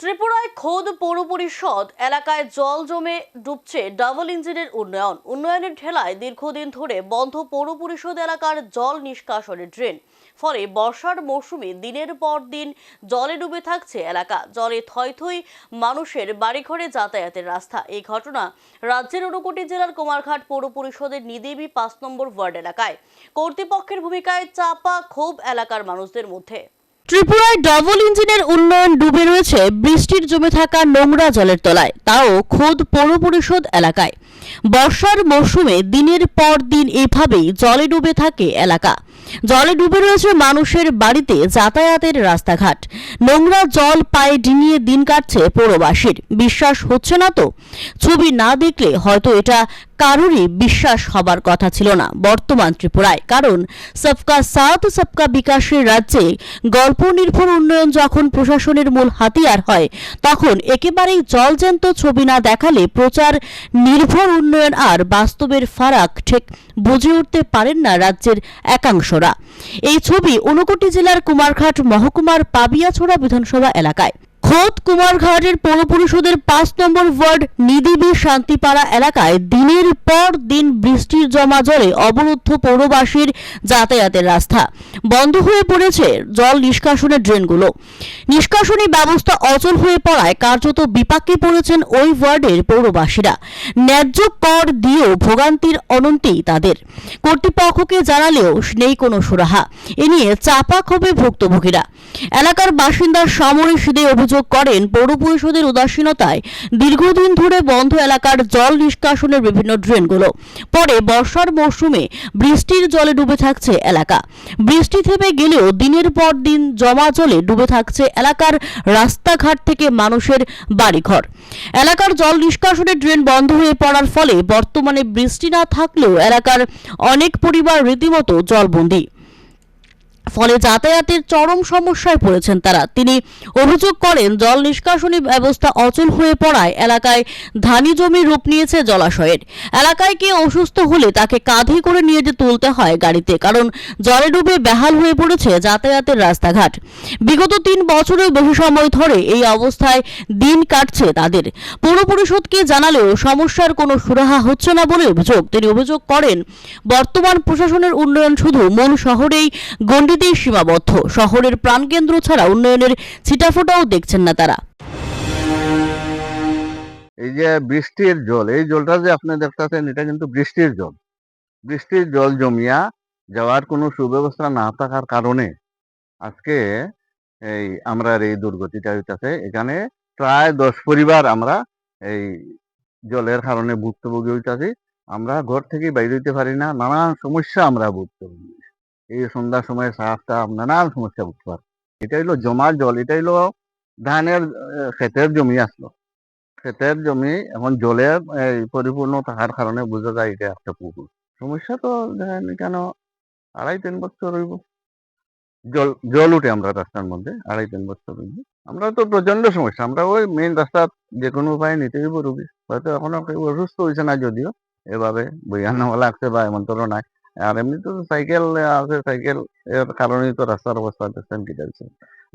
ত্রিপুরায় খোদ পৌর পরিষদ এলাকায় জল জমে ডুবছে ডাবল ইঞ্জিনের উন্নয়ন। উন্নয়নের ঠেলায় দীর্ঘদিন ধরে বন্ধ পৌর পরিষদ এলাকার জল নিষ্কাশনের ড্রেন। ফলে বর্ষার মৌসুমে দিনের পর দিন জলে ডুবে থাকছে এলাকা। জলে থই থই মানুষের বাড়িঘরে যাতায়াতের রাস্তা। এই ঘটনা রাজ্যের ঊনকোটি জেলার কুমারঘাট পৌর পরিষদের নিদেবী পাঁচ নম্বর ওয়ার্ড এলাকায়। কর্তৃপক্ষের ভূমিকায় চাপা ক্ষোভ এলাকার মানুষদের মধ্যে। ত্রিপুরায় ডাবল ইঞ্জিনের উন্নয়ন ডুবে রয়েছে, বৃষ্টির জমে থাকা নোংরা জলের তলায়, তাও খোদ পৌর পরিষদ এলাকায়। বর্ষার মৌসুমে দিনের পর দিন এভাবেই জলে ডুবে থাকে এলাকা। জলে ডুবে রয়েছে মানুষের বাড়িতে যাতায়াতের রাস্তাঘাট। নোংরা জল পায়ে ডিঙিয়ে দিন কাটছে পৌরবাসীর। বিশ্বাস হচ্ছে না তো? ছবি না দেখলে হয়তো এটা কারোরই বিশ্বাস হবার কথা ছিল না বর্তমান ত্রিপুরায়। কারণ সবকা সাথ, সবকা বিকাশের রাজ্যে গল্প নির্ভর উন্নয়ন যখন প্রশাসনের মূল হাতিয়ার হয়, তখন একেবারেই জলজ্যান্ত ছবি না দেখালে প্রচার নির্ভর উন্নয়ন আর বাস্তবের ফারাক ঠিক বুঝে উঠতে পারেন না রাজ্যের একাংশরা। এই ছবি ঊনকোটি জেলার কুমারঘাট মহকুমার পাবিয়াছড়া বিধানসভা এলাকায়। খোদ কুমারঘাটের পৌর পরিষদের পাঁচ নম্বর ওয়ার্ড নিদিবি শান্তিপাড়া এলাকায় দিনের পর দিন বৃষ্টির জমা জলে অবরুদ্ধ পৌরবাসীর যাতায়াতের রাস্তা বন্ধ হয়ে পড়েছে জল নিষ্কাশনের ড্রেনগুলো। নিষ্কাশনী ব্যবস্থা অচল হয়ে পড়ায় কার্যত বিপাকে পড়েছেন ওই ওয়ার্ডের পৌরবাসীরা। ন্যায্য কর দিয়েও ভোগান্তির অনন্তেই তাদের। কর্তৃপক্ষকে জানালেও নেই কোনো সুরাহা। এ নিয়ে চাপা ক্ষোভে ভুক্তভোগীরা। এলাকার বাসিন্দা সমরেশ দে অভিযোগ করেন পৌর পরিষদের উদাসীনতায় দীর্ঘদিন ধরে বন্ধ এলাকার জল নিষ্কাশনের বিভিন্ন ড্রেনগুলো। পরে বর্ষার মৌসুমে বৃষ্টির জলে ডুবে থাকছে এলাকা। বৃষ্টি থেমে গেলেও দিনের পর দিন জমা জলে ডুবে থাকছে এলাকার রাস্তাঘাট থেকে মানুষের বাড়িঘর। এলাকার জল নিষ্কাশনের ড্রেন বন্ধ হয়ে পড়ার ফলে বর্তমানে বৃষ্টি না থাকলেও এলাকার অনেক পরিবার রীতিমতো জলবন্দী। ফলে যাতায়াতের চরম সমস্যায় পড়েছেন তারা। তিনি অভিযোগ করেন, জল নিষ্কাশনী ব্যবস্থা অচল হয়ে পড়ায় এলাকায় ধানি জমি রূপ নিয়েছে জলাশয়ের। এলাকায় কে অসুস্থ হলে তাকে কাঁধে করে নিয়ে যে তুলতে হয় গাড়িতে, কারণ জলে ডুবে বেহাল হয়ে পড়েছে যাতায়াতের রাস্তাঘাট। বিগত তিন বছরের বহু সময় ধরে এই অবস্থায় দিন কাটছে তাদের। পৌর পরিষদকে জানালেও সমস্যার কোনো সুরাহা হচ্ছে না বলে অভিযোগ। তিনি অভিযোগ করেন, বর্তমান প্রশাসনের উন্নয়ন শুধু মূল শহরেই গণ্ডিতেই সীমাবদ্ধ। শহরের প্রাণকেন্দ্র ছাড়া উন্নয়নের ছিটাফোটাও দেখছেন না তারা। এই যে বৃষ্টির জল, এই জলটা যে আপনি দেখতেছেন, এটা কিন্তু বৃষ্টির জল। বৃষ্টির জল জমিয়া যাওয়ার কোনো সুব্যবস্থা না থাকার কারণে আজকে এই আমরা এই দুর্গতিটা হইতাছে। এখানে প্রায় দশ পরিবার আমরা এই জলের কারণে ভুক্তভোগী হইতাছি। আমরা ঘর থেকে বাইরে হইতে পারি না, নানান সমস্যা আমরা ভুক্তভোগী এই সন্ধ্যার সময় সাফ টাফ নানান সমস্যা ভুগতে পারি। এটা হইল জমার জল এটা হইল ধানের ক্ষেতের জমি আসলো। ক্ষেতের জমি, এখন জলের পরিপূর্ণ থাকার কারণে বোঝা যায় এটা একটা পুকুর। সমস্যা তো দেখেন কেন আড়াই তিন বছর হইব। জল জল উঠে আমরা রাস্তার মধ্যে, আড়াই তিন বছর হইব। আমরা তো প্রচণ্ড সমস্যা, আমরা ওই মেইন রাস্তা যে কোনো উপায়ে নিতে হইব রুগী হয়তো এখনও কেউ অসুস্থ হয়েছে না যদিও, এভাবে বইয়া নেওয়া লাগছে বা এমন তো নাই। আর এমনি তো সাইকেল আছে সাইকেল এর কারণেই তো রাস্তার অবস্থা দেখছেন কি যাচ্ছে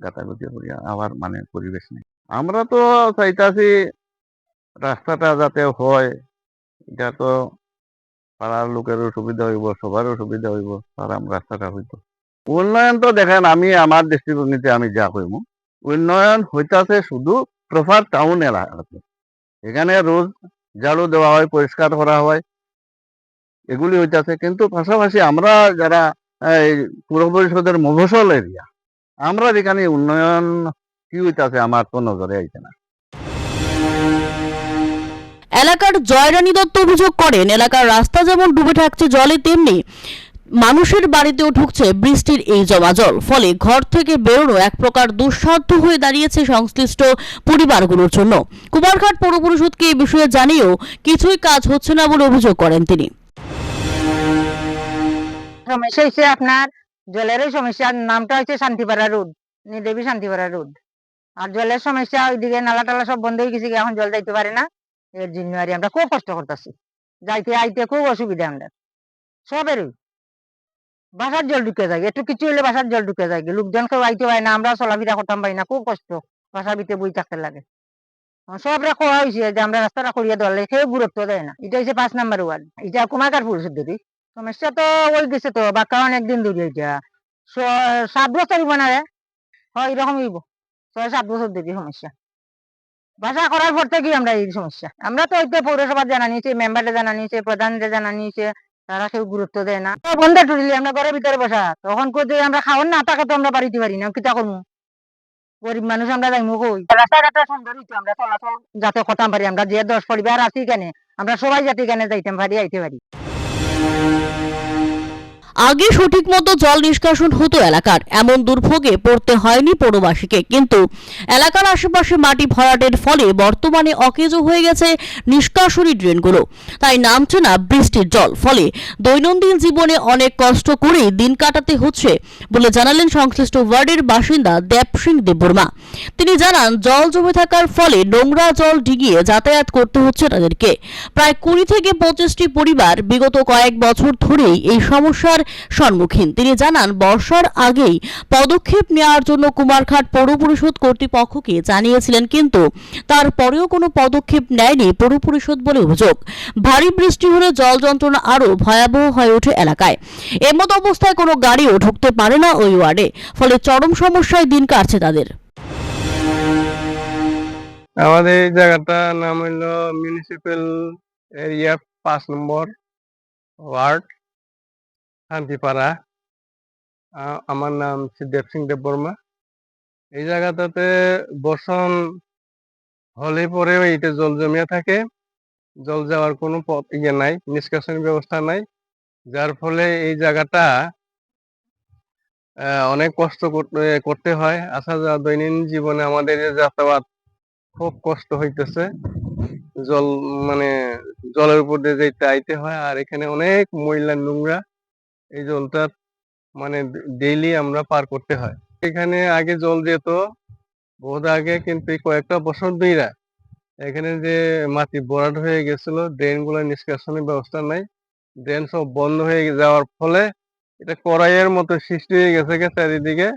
গাতাগুতি করিয়া আবার মানে পরিবেশ নেই। আমরা তো চাইতাছি রাস্তাটা যাতে হয়, এটা তো পাড়ার লোকেরও সুবিধা হইব, সবারও সুবিধা হইব আরাম রাস্তাটা হইতো। উন্নয়ন তো দেখেন, আমি আমার দৃষ্টিভঙ্গিতে আমি যা কইব উন্নয়ন হইতাছে শুধু প্রপার টাউন এলাকাতে। এখানে রোজ ঝাড়ু দেওয়া হয়, পরিষ্কার করা হয় এগুলি হইতাছে, কিন্তু পাশাপাশি আমরা যারা, এই পুর পরিষদের মফসল এরিয়া, আমরা এখানে উন্নয়ন, কি হইতেছে আমার তো নজরে আইছে না। এলাকার জয়রানী দত্ত অভিযোগ করেন, এলাকার রাস্তা যেমন ডুবে থাকছে জলে, তেমনি মানুষের বাড়িতেও ঢুকছে বৃষ্টির এই জমা জল ফলে ঘর থেকে বেরোনো এক প্রকার দুঃসাধ্য হয়ে দাঁড়িয়েছে সংশ্লিষ্ট পরিবারগুলোর জন্য। কুমারঘাট পৌর পরিষদকে এই বিষয়ে জানিয়েও কিছুই কাজ হচ্ছে না বলে অভিযোগ করেন তিনি। সমস্যা হচ্ছে আপনার জলেরও সমস্যা নামটা হচ্ছে শান্তিপাড়া রোড দেবী শান্তিপাড়া রোড। আর জলের সমস্যা, ওইদিকে নালা টালা সব বন্ধ হয়ে গেছে এখন জল যাইতে পারে না। এর জন্য আর আমরা খুব কষ্ট করতেছি। যাইতে, আইতে খুব অসুবিধা আমরা। সবেরই। বাসার জল ঢুকে যায়, একটু কিছু হলে বাসার জল ঢুকে যায়। লোকজন কেউ আইতে পারে না, আমরা চলাফেরা করতাম পারি না, খুব কষ্ট। বাসার ভিতরে বই থাকতে লাগে। সবরা কোয়া হয়েছে যে আমরা রাস্তাটা করিয়া লাগে, কেউ গুরুত্ব দেয় না। এটা হচ্ছে পাঁচ নাম্বার ওয়ার্ড। এটা কুমারকার পরিষদ সমস্যা তো ওই গেছে তো বাক্কা অনেকদিন ধরে এটা। সাত বছর হইব না রে। হয় এরকম হইব। ছয়, সাত বছর ধরে সমস্যা। বাসা করার পর থেকেই আমরা এই সমস্যা। আমরা তো ওইটা পৌরসভা জানা নিয়েছি মেম্বারে জানা নিয়েছে প্রধানরে জানা নিয়েছে, তারা কেউ গুরুত্ব দেয় না। বন্ধ টুরিলে আমরা ঘরের ভিতরে বসা। তখন কই আমরা খাওয়ার না, তাকে তো আমরা বাড়িতে পারি না, কিতা করব গরিব মানুষ আমরা যাইমু কই? রাস্তাঘাটটা সুন্দর হইতো, আমরা চলাচল যাতে করতাম পারি। আমরা যে দশ পরিবার আছি কেনে আমরা সবাই যাতে কেনে যাইতাম পারি, আইতে পারি। আগে সঠিক মতো জল নিষ্কাশন হতো এলাকার। এমন দুর্ভোগে পড়তে হয়নি পৌরবাসীকে। কিন্তু এলাকার আশেপাশে মাটি ভরাটের ফলে বর্তমানে অকেজো হয়ে গেছে নিষ্কাশনী ড্রেনগুলো। তাই নামছে না বৃষ্টির জল। ফলে দৈনন্দিন জীবনে অনেক কষ্ট করেই দিন কাটাতে হচ্ছে বলে জানালেন সংশ্লিষ্ট ওয়ার্ডের বাসিন্দা দেব সিং দেববর্মা। তিনি জানান, জল জমে থাকার ফলে নোংরা জল ডিগিয়ে যাতায়াত করতে হচ্ছে তাদেরকে। প্রায় কুড়ি থেকে পঁচিশটি পরিবার বিগত কয়েক বছর ধরেই এই সমস্যার সম্মুখীন। তিনি জানান, বর্ষার আগেই পদক্ষেপ নেওয়ার জন্য কুমারঘাট পৌর পরিষদ কর্তৃপক্ষকে জানিয়েছিলেন, কিন্তু তারপরেও কোনো পদক্ষেপ নেয়নি পৌর পরিষদ বলে অভিযোগ। ভারী বৃষ্টি হলে জল যন্ত্রণা আরও ভয়াবহ হয়ে ওঠে এলাকায়। এমত অবস্থায় কোনো গাড়িও ঢুকতে পারে না ওই ওয়ার্ডে, ফলে চরম সমস্যায় দিন কাটছে তাদের। আমাদের এই জায়গাটার নাম হইল মিউনিসিপ্যাল এরিয়া পাঁচ নম্বর ওয়ার্ড। শান্তিপাড়া আমার নাম দেব সিং দেব বর্মা। এই জায়গাটাতে বর্ষণ হলে পরেও এইটা জল জমিয়ে থাকে। জল যাওয়ার কোনো পথ ইয়ে নাই নিষ্কাশন ব্যবস্থা নাই। যার ফলে এই জায়গাটা অনেক কষ্ট করতে হয়। আসা যাওয়া দৈনন্দিন জীবনে আমাদের যাতায়াত খুব কষ্ট হইতেছে। জল মানে জলের উপর দিয়ে যেতে আইতে হয়। আর এখানে অনেক ময়লা নোংরা। এই জলটা মানে ডেইলি আমরা পার করতে হয়। এখানে আগে জল যেত, বহুত আগে কিন্তু কয়েকটা বছর ধইরা এখানে যে মাটি ভরাট হয়ে গেছিল ড্রেনগুলো নিষ্কাশনের ব্যবস্থা নাই। ড্রেন সব বন্ধ হয়ে যাওয়ার ফলে এটা কড়াইয়ের মতো সৃষ্টি হয়ে গেছে চারিদিকে।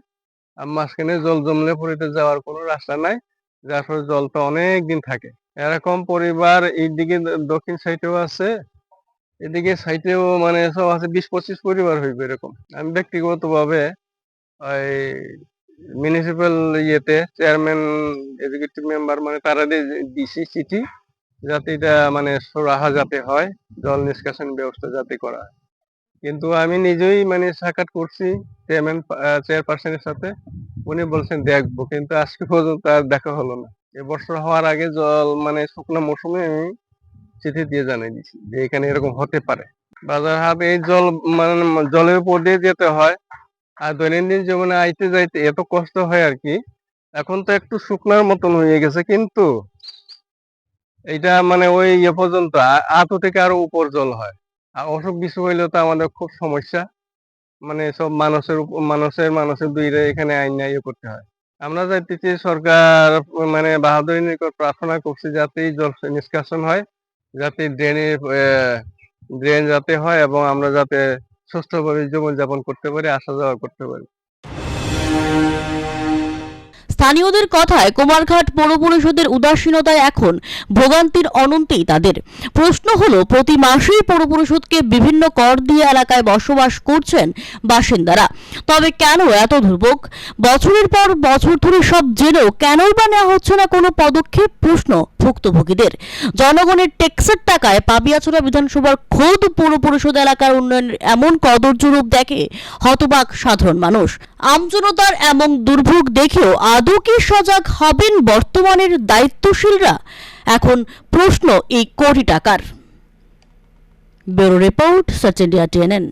আর মাঝখানে জল জমলে পরিতে যাওয়ার কোনো রাস্তা নাই, যার ফলে জলটা অনেক দিন থাকে। এরকম পরিবার এইদিকে দ- দক্ষিণ সাইডেও আছে এদিকে সাইটেও মানে সব আছে বিশ পঁচিশ পরিবার হইবে এরকম। আমি ব্যক্তিগত ভাবে ওই মিউনিসিপ্যাল ইয়েতে চেয়ারম্যান এক্সিকিউটিভ মেম্বার মানে তারা দিছি চিঠি যাতে এটা মানে সুরাহা যাতে হয়, জল নিষ্কাশন ব্যবস্থা যাতে করা হয়। কিন্তু আমি নিজেই মানে সাক্ষাৎ করছি চেয়ারম্যান চেয়ারপারসনের সাথে। উনি বলছেন, দেখব। কিন্তু আজকে পর্যন্ত আর দেখা হলো না। এবছর হওয়ার আগে জল মানে শুকনো মৌসুমে আমি চিঠি দিয়ে জানিয়ে দিছি যে এখানে এরকম হতে পারে। বাজার হাট, এই জল মানে জলের উপর দিয়ে যেতে হয়। আর দৈনন্দিন জীবনে আইতে যাইতে এত কষ্ট হয় আর কি। এখন তো একটু শুকনার মতন হয়ে গেছে কিন্তু এইটা মানে ওই ইয়ে পর্যন্ত আঁতু থেকে আরও উপর জল হয়। আর অসুখ বিসুখ হইলে তো আমাদের খুব সমস্যা। মানে সব মানুষের মানুষের মানুষের দুইরে এখানে আইন ইয়ে করতে হয়। আমরা চাইতেছি সরকার মানে বাহাদুরি নিকট প্রার্থনা করছি যাতে এই জল নিষ্কাশন হয়। যাতে ড্রেনে ড্রেন যাতে হয় এবং আমরা যাতে সুস্থভাবে জীবনযাপন করতে পারি আসা যাওয়া করতে পারি। স্থানীয়দের কথায় কুমারঘাট পৌর পরিষদের উদাসীনতায় এখন ভোগান্তির অনন্তেই তাদের। প্রশ্ন হলো, প্রতি মাসেই পৌর পরিষদকে বিভিন্ন কর দিয়ে এলাকায় বসবাস করছেন বাসিন্দারা। তবে কেন এত দুর্ভোগ? বছরের পর বছর ধরে সব জেনেও কেনই বা নেওয়া হচ্ছে না কোনো পদক্ষেপ? প্রশ্ন ভুক্তভোগীদের। জনগণের ট্যাক্সের টাকায় পাবিয়াছড়া বিধানসভার খোদ পৌর পরিষদ এলাকার উন্নয়নের এমন কদর্য রূপ দেখে হতবাক সাধারণ মানুষ। আমজনতার এমন দুর্ভোগ দেখেও আদৌ কি সজাগ হবেন বর্তমানের দায়িত্বশীলরা? এখন প্রশ্ন এই কোটি টাকার। Bureau report, Sachin India TNN.